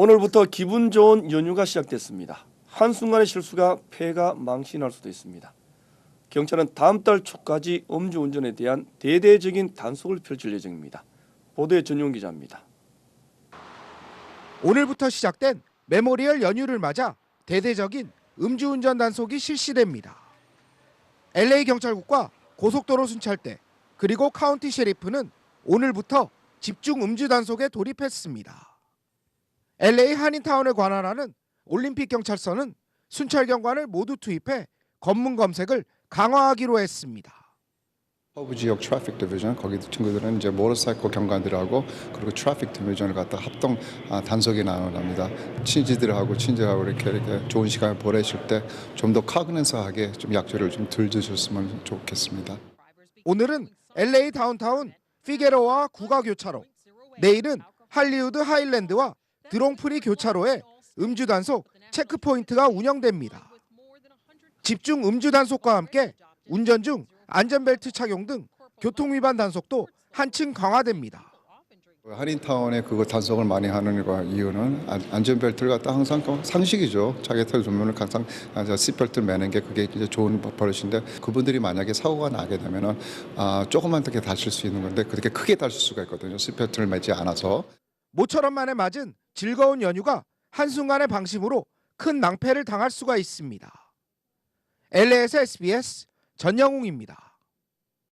오늘부터 기분 좋은 연휴가 시작됐습니다. 한순간의 실수가 폐가 망신할 수도 있습니다. 경찰은 다음 달 초까지 음주운전에 대한 대대적인 단속을 펼칠 예정입니다. 보도에 전용 기자입니다. 오늘부터 시작된 메모리얼 연휴를 맞아 대대적인 음주운전 단속이 실시됩니다. LA 경찰국과 고속도로 순찰대 그리고 카운티 셰리프는 오늘부터 집중 음주 단속에 돌입했습니다. LA 한인타운을 관할하는 올림픽 경찰서는 순찰 경관을 모두 투입해 검문 검색을 강화하기로 했습니다. 서부 지역 트래픽 디비전 거기 친구들은 이제 모터사이클 경관들하고 그리고 트래픽 디비전을 갖다 합동 아, 단속에 나눠납니다. 친지들하고 친지하고 이렇게 이렇게 좋은 시간을 보내실 때 좀 더 카그넨스하게 좀 약조를 좀덜 드셨으면 좋겠습니다. 오늘은 LA 다운타운 피게로와 구가 교차로, 내일은 할리우드 하일랜드와 드롱프리 교차로에 음주 단속 체크 포인트가 운영됩니다. 집중 음주 단속과 함께 운전 중 안전벨트 착용 등 교통 위반 단속도 한층 강화됩니다. 한인타운에 그거 단속을 많이 하는 거 이유는 안- 안전벨트를 갖다 항상 그 상식이죠. 털 조면을 항상 아, 저 시트벨트 매는 게 그게 이제 좋은 버릇인데 그분들이 만약에 사고가 나게 되면은 아, 조금만 더 다칠 수 있는 건데 그렇게 크게 다칠 수가 있거든요. 시트벨트를 매지 않아서. 모처럼 만에 맞은 즐거운 연휴가 한순간의 방심으로 큰 낭패를 당할 수가 있습니다. LA에서 SBS 전영웅입니다.